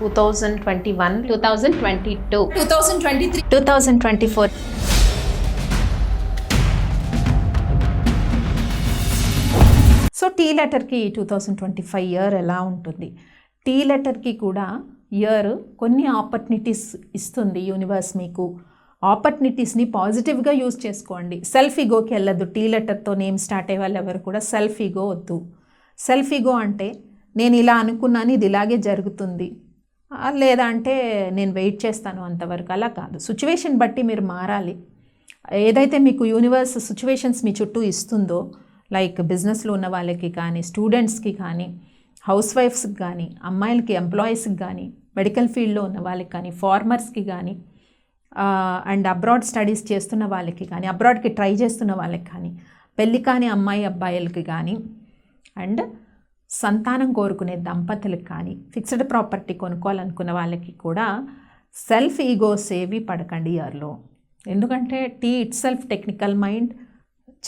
Two thousand twenty one two thousand twenty two two thousand twenty three two thousand twenty four so T లెటర్కి two thousand twenty five year ఎలా ఉంటుంది? Tea లెటర్కి కూడా year కొన్ని opportunities ఇస్తుంది universe మీకు. ఆపర్చునిటీస్ని పాజిటివ్గా use చేసుకోండి. Self ఈగోకి వెళ్ళదు. Tea లెటర్తో నేమ్ స్టార్ట్ అయ్యే వాళ్ళు ఎవరు కూడా సెల్ఫ్ ఈగో వద్దు. సెల్ఫ్ ఈగో అంటే నేను ఇలా అనుకున్నాను ఇది ఇలాగే జరుగుతుంది. లేదా అంటే నేను వెయిట్ చేస్తాను అంతవరకు. అలా కాదు. సిచ్యువేషన్ బట్టి మీరు మారాలి. ఏదైతే మీకు యూనివర్స్ సిచ్యువేషన్స్ మీ చుట్టూ ఇస్తుందో లైక్ బిజినెస్లో ఉన్న వాళ్ళకి కానీ స్టూడెంట్స్కి కానీ హౌస్ వైఫ్స్కి కానీ అమ్మాయిలకి ఎంప్లాయీస్కి కానీ మెడికల్ ఫీల్డ్లో ఉన్న వాళ్ళకి కానీ ఫార్మర్స్కి కానీ అండ్ అబ్రాడ్ స్టడీస్ చేస్తున్న వాళ్ళకి కానీ అబ్రాడ్కి ట్రై చేస్తున్న వాళ్ళకి కానీ పెళ్ళి కాని అమ్మాయి అబ్బాయిలకి కానీ అండ్ సంతానం కోరుకునే దంపతులకు కానీ ఫిక్స్డ్ ప్రాపర్టీ కొనుక్కోవాలనుకున్న వాళ్ళకి కూడా సెల్ఫ్ ఈగో సేవి పడకండి ఇయర్లో ఎందుకంటే T itself technical mind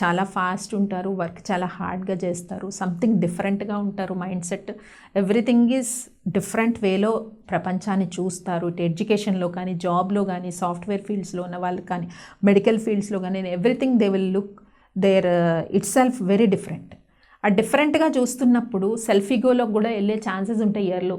చాలా ఫాస్ట్ ఉంటారు వర్క్ చాలా హార్డ్గా చేస్తారు సంథింగ్ డిఫరెంట్గా ఉంటారు mind set everything is different వేలో ప్రపంచాన్ని చూస్తారు. ఇటు ఎడ్యుకేషన్లో కానీ జాబ్లో కానీ సాఫ్ట్వేర్ ఫీల్డ్స్లో ఉన్న వాళ్ళు కానీ మెడికల్ ఫీల్డ్స్లో కానీ everything they will look there itself very different ఆ డిఫరెంట్గా చూస్తున్నప్పుడు సెల్ఫీగోలో కూడా వెళ్ళే ఛాన్సెస్ ఉంటాయి ఇయర్లో.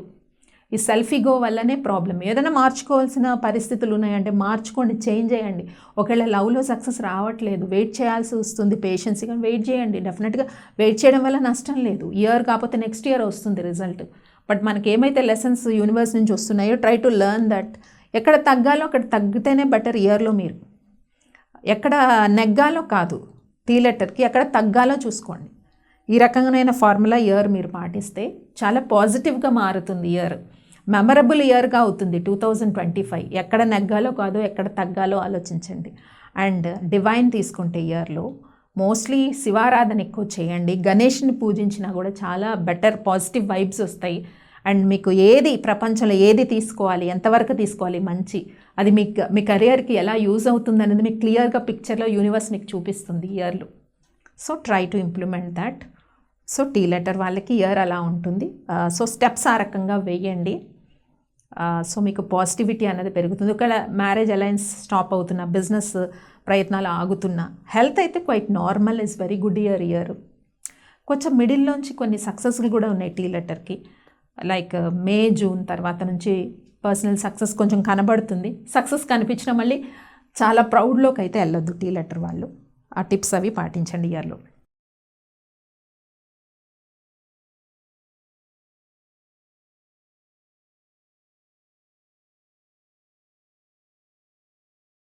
ఈ సెల్ఫీగో వల్లనే ప్రాబ్లం ఏదైనా మార్చుకోవాల్సిన పరిస్థితులు ఉన్నాయంటే మార్చుకోండి చేంజ్ చేయండి. ఒకవేళ లవ్లో సక్సెస్ రావట్లేదు వెయిట్ చేయాల్సి వస్తుంది పేషెన్స్గా వెయిట్ చేయండి. డెఫినెట్గా వెయిట్ చేయడం వల్ల నష్టం లేదు. ఇయర్ కాకపోతే నెక్స్ట్ ఇయర్ వస్తుంది రిజల్ట్. బట్ మనకి ఏమైతే లెసన్స్ యూనివర్స్ నుంచి వస్తున్నాయో ట్రై టు లెర్న్ దట్ ఎక్కడ తగ్గాలో అక్కడ తగ్గితేనే బెటర్ ఇయర్లో మీరు. ఎక్కడ నెగ్గాలో కాదు టీ లెటర్కి ఎక్కడ తగ్గాలో చూసుకోండి. ఈ రకమైన ఫార్ములా ఇయర్ మీరు పాటిస్తే చాలా పాజిటివ్గా మారుతుంది ఇయర్. మెమరబుల్ ఇయర్గా అవుతుంది టూ థౌజండ్ ట్వంటీ ఫైవ్. ఎక్కడ నెగ్గాలో కాదో ఎక్కడ తగ్గాలో ఆలోచించండి. అండ్ డివైన్ తీసుకుంటే ఇయర్లో మోస్ట్లీ శివారాధన ఎక్కువ చేయండి. గణేష్ని పూజించినా కూడా చాలా బెటర్ పాజిటివ్ వైబ్స్ వస్తాయి. అండ్ మీకు ఏది ప్రపంచంలో ఏది తీసుకోవాలి ఎంతవరకు తీసుకోవాలి మంచి అది మీ మీ కెరియర్కి ఎలా యూజ్ అవుతుంది అనేది మీకు క్లియర్గా పిక్చర్లో యూనివర్స్ మీకు చూపిస్తుంది ఇయర్లో. So try to implement that. So T letter వాళ్ళకి ఇయర్ అలా ఉంటుంది. సో స్టెప్స్ ఆ రకంగా వేయండి. సో మీకు పాజిటివిటీ అనేది పెరుగుతుంది. ఒకవేళ మ్యారేజ్ అలయన్స్ స్టాప్ అవుతున్న బిజినెస్ ప్రయత్నాలు ఆగుతున్నా హెల్త్ అయితే quite normal is very good year year. కొంచెం మిడిల్లోంచి కొన్ని సక్సెస్లు కూడా ఉన్నాయి టీ లెటర్కి. లైక్ మే జూన్ తర్వాత నుంచి పర్సనల్ సక్సెస్ కొంచెం కనబడుతుంది. సక్సెస్ కనిపించిన మళ్ళీ చాలా ప్రౌడ్లోకి అయితే వెళ్ళొద్దు టీ లెటర్ వాళ్ళు. ఆ టిప్స్ అవి పాటించండి ఇయర్లో.